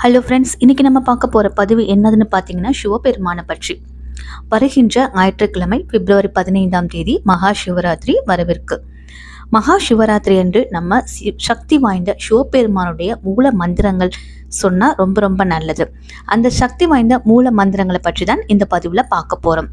Hello friends இன்றைக்கி நம்ம பார்க்க போகிற பதிவு என்னதுன்னு பார்த்தீங்கன்னா சிவபெருமானை பற்றி. வருகின்ற ஞாயிற்றுக்கிழமை பிப்ரவரி பதினைந்தாம் தேதி மகா சிவராத்திரி வரவிருக்கு. மகா சிவராத்திரி அன்று நம்ம சக்தி வாய்ந்த சிவபெருமானுடைய மூல மந்திரங்கள் சொன்னால் ரொம்ப ரொம்ப நல்லது. அந்த சக்தி வாய்ந்த மூல மந்திரங்களை பற்றி தான் இந்த பதிவில் பார்க்க போகிறோம்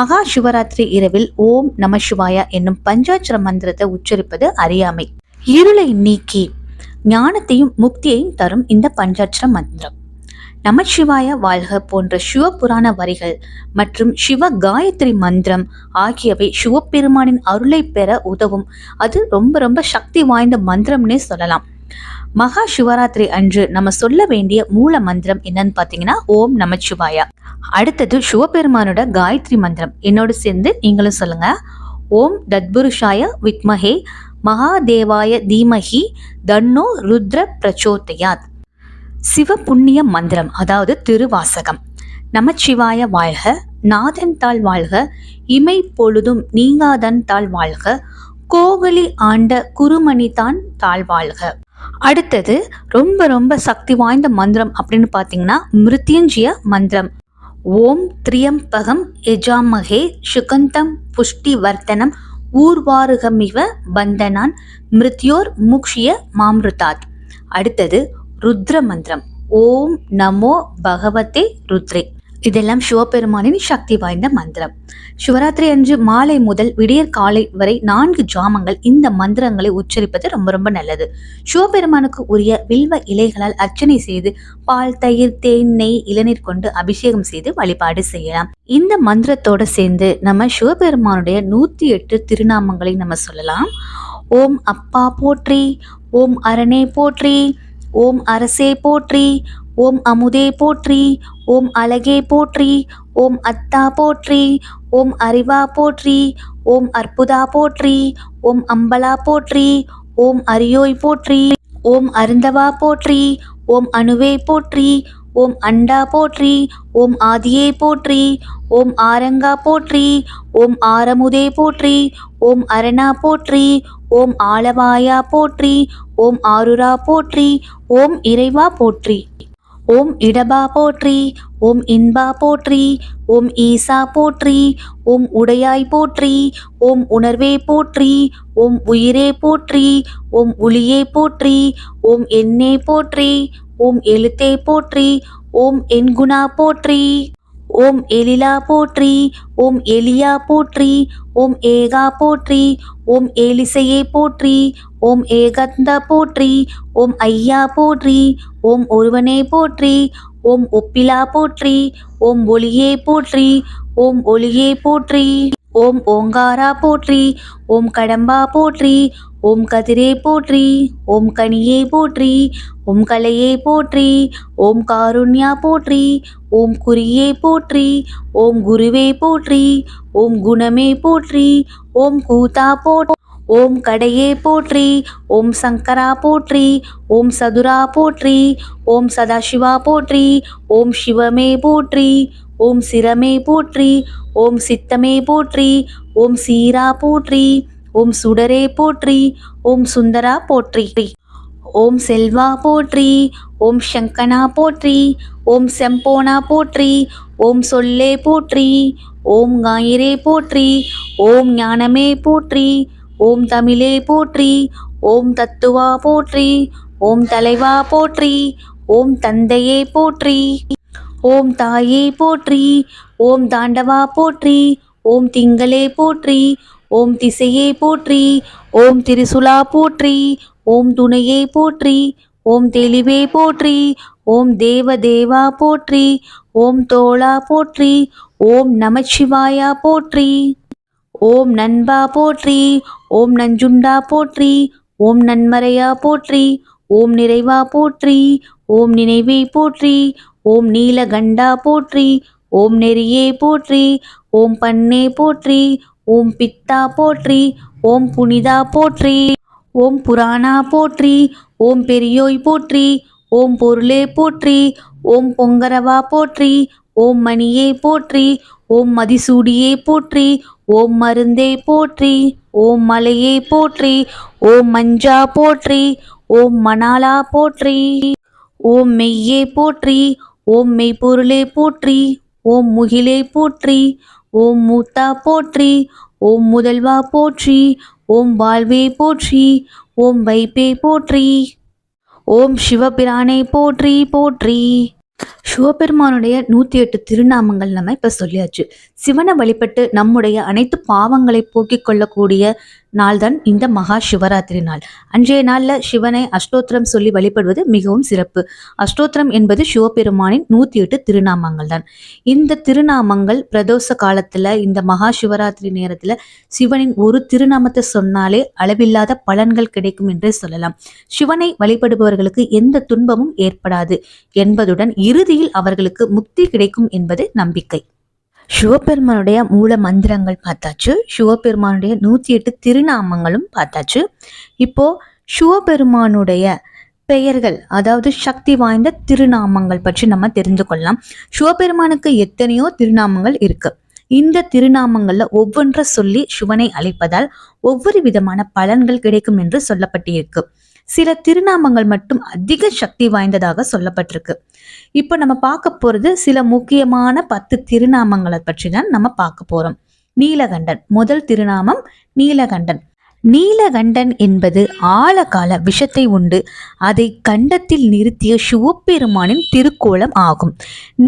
மகா சிவராத்திரி இரவில் ஓம் நம சிவாயா என்னும் பஞ்சாட்சர மந்திரத்தை உச்சரிப்பது அறியாமை. இருளை நீக்கி ஞானத்தையும் முக்தியையும் தரும் இந்த பஞ்சாட்சர மந்திரம். நமச்சிவாய வாழ்க போன்ற சிவபுராண வரிகள் மற்றும் சிவ காயத்ரி மந்திரம் ஆகியவை சிவபெருமானின் அருளை பெற உதவும். அது ரொம்ப ரொம்ப சக்தி வாய்ந்த மந்திரம்னே சொல்லலாம். மகா சிவராத்திரி அன்று நம்ம சொல்ல வேண்டிய மூல மந்திரம் என்னன்னு பார்த்தீங்கன்னா ஓம் நமச்சிவாயா. அடுத்தது சிவபெருமானோட காயத்ரி மந்திரம். என்னோடு சேர்ந்து நீங்களும் சொல்லுங்க. ஓம் தத்புருஷாய வித்மஹே மகாதேவாய தீமஹி தன்னோ ருத்ர பிரச்சோதயாத். சிவ புண்ணிய மந்திரம் அதாவது திருவாசகம். நமச்சிவாய வாழ்க நாதன் தாள் வாழ்க இமை பொழுதும் நீங்காதன் தாள் வாழ்க கோகலி ஆண்ட குருமணி தான் தாழ் வாழ்க. அடுத்தது ரொம்ப ரொம்ப சக்தி வாய்ந்த மந்திரம் அப்படின்னு பார்த்தீங்கன்னா மிருத்யஞ்சிய மந்திரம். ஓம் திரியம்பகம் எஜாமகே சுகந்தம் புஷ்டி வர்த்தனம் ஊர்வாருகமிவ பந்தனான் மிருத்யோர் முக்ஷிய மாம்ருதாத். அடுத்தது ருத்ர மந்திரம் ஓம் நமோ பகவதே ருத்ரே. இதெல்லாம் சிவபெருமானின் சக்தி வாய்ந்த மந்திரம். சிவராத்திரி அன்று மாலை முதல் விடியற் காலை வரை நான்கு ஜாமங்கள் இந்த மந்திரங்களை உச்சரிப்பது ரொம்ப ரொம்ப நல்லது. சிவபெருமானுக்கு உரிய வில்வ இலைகளால் அர்ச்சனை செய்து பால் தயிர் தேன் நெய் இளநீர் கொண்டு அபிஷேகம் செய்து வழிபாடு செய்யலாம். இந்த மந்திரத்தோட சேர்ந்து நம்ம சிவபெருமானுடைய நூத்தி எட்டு திருநாமங்களை நம்ம சொல்லலாம். ஓம் அப்பா போற்றி ஓம் அரணே போற்றி ஓம் அரசே போற்றி ஓம் அமுதே போற்றி ஓம் அழகே போற்றி ஓம் அத்தா போற்றி ஓம் அறிவா போற்றி ஓம் அற்புதா போற்றி ஓம் அம்பலா போற்றி ஓம் அரியோய் போற்றி ஓம் அருந்தவா போற்றி ஓம் அணுவே போற்றி ஓம் அண்டா போற்றி ஓம் ஆதியே போற்றி ஓம் ஆரங்கா போற்றி ஓம் ஆரமுதே போற்றி ஓம் அரணா போற்றி ஓம் ஆலவாயா போற்றி ஓம் ஆருரா போற்றி ஓம் இறைவா போற்றி ஓம் இடபா போற்றி ஓம் இன்பா போற்றி ஓம் ஈசா போற்றி ஓம் உடையாய் போற்றி ஓம் உணர்வே போற்றி ஓம் உயிரே போற்றி ஓம் ஒளியே போற்றி ஓம் என்னே போற்றி ஓம் எழுத்தே போற்றி ஓம் என்குணா போற்றி ஓம் எலிலா போற்றி ஓம் எலியா போற்றி ஓம் ஏகா போற்றி ஓம் ஏலிசையே போற்றி ஓம் ஏகந்தா போற்றி ஓம் ஐயா போற்றி ஓம் ஒருவனே போற்றி ஓம் ஒப்பிலா போற்றி ஓம் ஒளியே போற்றி ஓம் ஒளியே போற்றி ஓம் ஓங்காரா போற்றி ஓம் கடம்பா போற்றி ஓம் கதிரே போற்றி ஓம் கனியே போற்றி ஓம் கலையே போற்றி ஓம் காருண்யா போற்றி ஓம் குறியே போற்றி ஓம் குருவே போற்றி ஓம் குணமே போற்றி ஓம் கூத்தா போற்றி ஓம் கடையே போற்றி ஓம் சங்கரா போற்றி ஓம் சதுரா போற்றி ஓம் சதாசிவா போற்றி ஓம் சிவமே போற்றி ஓம் சிரமே போற்றி ஓம் சித்தமே போற்றி ஓம் சீரா போற்றி ஓம் சுடரே போற்றி ஓம் சுந்தரா போற்றி ஓம் செல்வா போற்றி ஓம் சங்கனா போற்றி ஓம் செம்போனா போற்றி ஓம் சொல்லே போற்றி ஓம் ஞாயிறே போற்றி ஓம் ஞானமே போற்றி ஓம் தமிழே போற்றி ஓம் தத்துவா போற்றி ஓம் தலைவா போற்றி ஓம் தந்தையே போற்றி ஓம் தாயே போற்றி ஓம் தாண்டவா போற்றி ஓம் திங்களே போற்றி ஓம் திசையே போற்றி ஓம் திரிசுலா போற்றி ஓம் துணையே போற்றி ஓம் தெளிவே போற்றி ஓம் தேவ தேவா போற்றி ஓம் தோளா போற்றி ஓம் நமச்சிவாயா போற்றி ஓம் நண்பா போற்றி ஓம் நஞ்சுண்டா போற்றி ஓம் நன்மறையா போற்றி ஓம் நிறைவா போற்றி ஓம் நினைவே போற்றி ஓம் நீலகண்டா போற்றி ஓம் நெறியே போற்றி ஓம் பண்ணே போற்றி ஓம் பித்தா போற்றி ஓம் புனிதா போற்றி ஓம் புராணா போற்றி ஓம் பெரியோய் போற்றி ஓம் பொருளே போற்றி ஓம் பொங்கரவா போற்றி ஓம் மணியே போற்றி ஓம் மதிசூடியே போற்றி ஓம் மருந்தே போற்றி ஓம் மலையே போற்றி ஓம் மஞ்சா போற்றி ஓம் மணாலா போற்றி ஓம் மெய்யே போற்றி ஓம் மெய்ப்பொருளே போற்றி ஓம் முகிலே போற்றி ஓம் மூத்தா போற்றி ஓம் முதல்வா போற்றி ஓம் வாழ்வே போற்றி ஓம் வைப்பே போற்றி ஓம் சிவபிரானை போற்றி போற்றி. சிவபெருமானுடைய நூற்றி எட்டு திருநாமங்கள் நம்ம இப்போ சொல்லியாச்சு. சிவனை வழிபட்டு நம்முடைய அனைத்து பாவங்களை போக்கிக் கொள்ளக்கூடிய நாள் தான் இந்த மகா சிவராத்திரி நாள். அன்றைய நாளில் சிவனை அஷ்டோத்திரம் சொல்லி வழிபடுவது மிகவும் சிறப்பு. அஷ்டோத்திரம் என்பது சிவபெருமானின் நூற்றி எட்டு திருநாமங்கள் தான். இந்த திருநாமங்கள் பிரதோஷ காலத்தில் இந்த மகா சிவராத்திரி நேரத்தில் சிவனின் ஒரு திருநாமத்தை சொன்னாலே அளவில்லாத பலன்கள் கிடைக்கும் என்றே சொல்லலாம். சிவனை வழிபடுபவர்களுக்கு எந்த துன்பமும் ஏற்படாது என்பதுடன் இறுதியில் அவர்களுக்கு முக்தி கிடைக்கும் என்பது நம்பிக்கை. சிவபெருமானுடைய மூல மந்திரங்கள் பார்த்தாச்சு. சிவபெருமானுடைய நூற்றி எட்டு திருநாமங்களும் பார்த்தாச்சு. இப்போது சிவபெருமானுடைய பெயர்கள் அதாவது சக்தி வாய்ந்த திருநாமங்கள் பற்றி நம்ம தெரிந்து கொள்ளலாம். சிவபெருமானுக்கு எத்தனையோ திருநாமங்கள் இருக்கு. இந்த திருநாமங்கள்ல ஒவ்வொன்றை சொல்லி சிவனை அழைப்பதால் ஒவ்வொரு விதமான பலன்கள் கிடைக்கும் என்று சொல்லப்பட்டிருக்கு. சில திருநாமங்கள் மட்டும் அதிக சக்தி வாய்ந்ததாக சொல்லப்பட்டிருக்கு. இப்போ நம்ம பார்க்க போகிறது சில முக்கியமான பத்து திருநாமங்களை பற்றி தான் நம்ம பார்க்க போகிறோம் நீலகண்டன் முதல் திருநாமம் நீலகண்டன். நீலகண்டன் என்பது ஆழகால விஷத்தை உண்டு. அதை கண்டத்தில் நிறுத்திய சிவபெருமானின் திருக்கோலம் ஆகும்.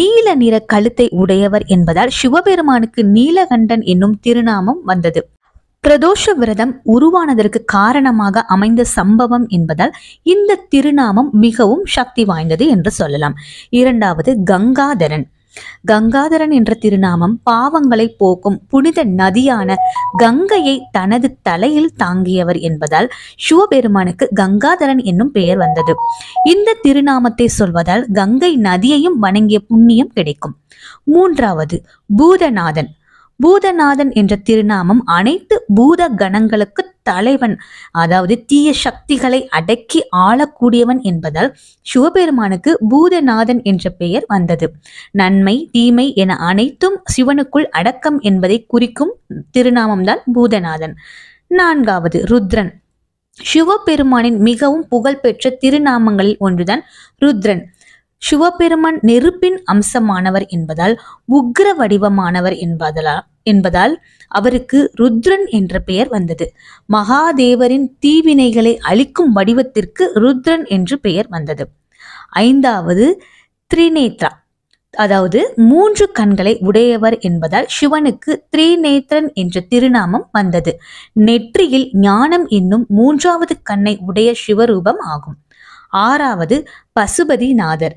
நீல நிற கழுத்தை உடையவர் என்பதால் சிவபெருமானுக்கு நீலகண்டன் என்னும் திருநாமம் வந்தது. பிரதோஷ விரதம் உருவானதற்கு காரணமாக அமைந்த சம்பவம் என்பதால் இந்த திருநாமம் மிகவும் சக்தி வாய்ந்தது என்று சொல்லலாம். இரண்டாவது கங்காதரன். கங்காதரன் என்ற திருநாமம் பாவங்களை போக்கும் புனித நதியான கங்கையை தனது தலையில் தாங்கியவர் என்பதால் சிவபெருமானுக்கு கங்காதரன் என்னும் பெயர் வந்தது. இந்த திருநாமத்தை சொல்வதால் கங்கை நதியையும் வணங்கிய புண்ணியம் கிடைக்கும். மூன்றாவது பூதநாதன். பூதநாதன் என்ற திருநாமம் அனைத்து பூத கணங்களுக்கு தலைவன் அதாவது தீய சக்திகளை அடக்கி ஆளக்கூடியவன் என்பதால் சிவபெருமானுக்கு பூதநாதன் என்ற பெயர் வந்தது. நன்மை தீமை என அனைத்தும் சிவனுக்குள் அடக்கம் என்பதை குறிக்கும் திருநாமம்தான் பூதநாதன். நான்காவது ருத்ரன். சிவபெருமானின் மிகவும் புகழ்பெற்ற திருநாமங்களில் ஒன்றுதான் ருத்ரன். சிவபெருமான் நெருப்பின் அம்சமானவர் என்பதால் உக்ர வடிவமானவர் என்பதால் என்பதால் அவருக்கு ருத்ரன் என்ற பெயர் வந்தது. மகாதேவரின் தீவினைகளை அழிக்கும் வடிவத்திற்கு ருத்ரன் என்று பெயர் வந்தது. ஐந்தாவது திரிநேத்ரா. அதாவது மூன்று கண்களை உடையவர் என்பதால் சிவனுக்கு திரிநேத்திரன் என்ற திருநாமம் வந்தது. நெற்றியில் ஞானம் என்னும் மூன்றாவது கண்ணை உடைய சிவரூபம் ஆகும். ஆறாவது பசுபதிநாதர்.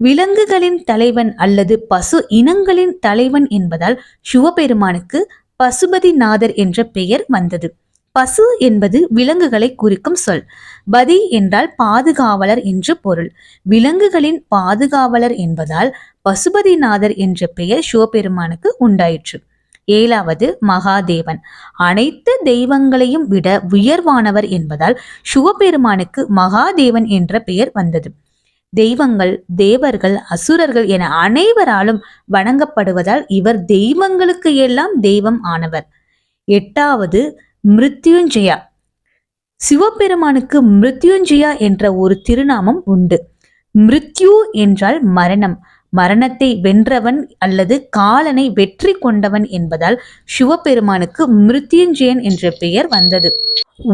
விலங்குகளின் தலைவன் அல்லது பசு இனங்களின் தலைவன் என்பதால் சிவபெருமானுக்கு பசுபதிநாதர் என்ற பெயர் வந்தது. பசு என்பது விலங்குகளை குறிக்கும் சொல். பதி என்றால் பாதுகாவலர் என்று பொருள். விலங்குகளின் பாதுகாவலர் என்பதால் பசுபதிநாதர் என்ற பெயர் சிவபெருமானுக்கு உண்டாயிற்று. ஏழாவது மகாதேவன். அனைத்து தெய்வங்களையும் விட உயர்வானவர் என்பதால் சிவபெருமானுக்கு மகாதேவன் என்ற பெயர் வந்தது. தெய்வங்கள் தேவர்கள் அசுரர்கள் என அனைவராலும் வணங்கப்படுவதால் இவர் தெய்வங்களுக்கு எல்லாம் தெய்வம் ஆனவர். எட்டாவது மிருத்யுஞ்சயா. சிவபெருமானுக்கு மிருத்யுஞ்சயா என்ற ஒரு திருநாமம் உண்டு. மிருத்யு என்றால் மரணம். மரணத்தை வென்றவன் அல்லது காலனை வெற்றி கொண்டவன் என்பதால் சிவபெருமானுக்கு மிருத்யுஞ்சயன் என்ற பெயர் வந்தது.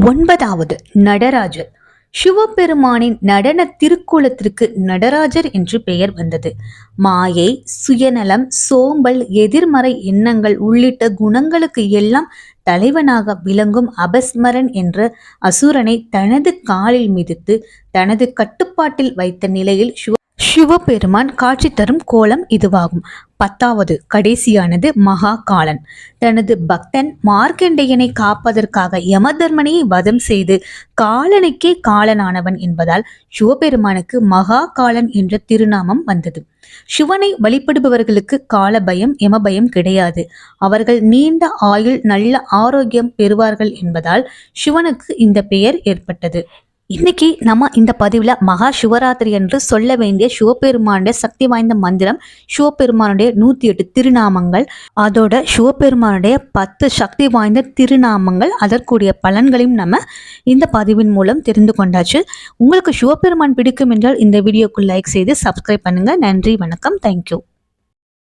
ஒன்பதாவது நடராஜர். சிவபெருமானின் நடன திருக்கோலத்திற்கு நடராஜர் என்று பெயர் வந்தது. மாயை சுயநலம் சோம்பல் எதிர்மறை எண்ணங்கள் உள்ளிட்ட குணங்களுக்கு எல்லாம் தலைவனாக விளங்கும் அபஸ்மரன் என்ற அசுரனை தனது காலில் மிதித்து தனது கட்டுப்பாட்டில் வைத்த நிலையில் சிவ சிவபெருமான் காட்சி தரும் கோலம் இதுவாகும். பத்தாவது கடைசியானது மகாகாலன். தனது பக்தன் மார்க்கண்டேயனை காப்பதற்காக யமதர்மனையை வதம் செய்து காலனுக்கே காலனானவன் என்பதால் சிவபெருமானுக்கு மகாகாலன் என்ற திருநாமம் வந்தது. சிவனை வழிபடுபவர்களுக்கு கால பயம் யமபயம் கிடையாது. அவர்கள் நீண்ட ஆயுள் நல்ல ஆரோக்கியம் பெறுவார்கள் என்பதால் சிவனுக்கு இந்த பெயர் ஏற்பட்டது. இன்னைக்கு நம்ம இந்த பதிவில் மகா சிவராத்திரி என்று சொல்ல வேண்டிய சிவபெருமானுடைய சக்தி வாய்ந்த மந்திரம் சிவபெருமானுடைய நூற்றி எட்டு திருநாமங்கள் அதோட சிவபெருமானுடைய பத்து சக்தி வாய்ந்த திருநாமங்கள் அதற்குரிய பலன்களையும் நம்ம இந்த பதிவின் மூலம் தெரிந்து கொண்டாச்சு. உங்களுக்கு சிவபெருமான் பிடிக்கும் என்றால் இந்த வீடியோக்கு லைக் செய்து சப்ஸ்கிரைப் பண்ணுங்கள் நன்றி வணக்கம். தேங்க்யூ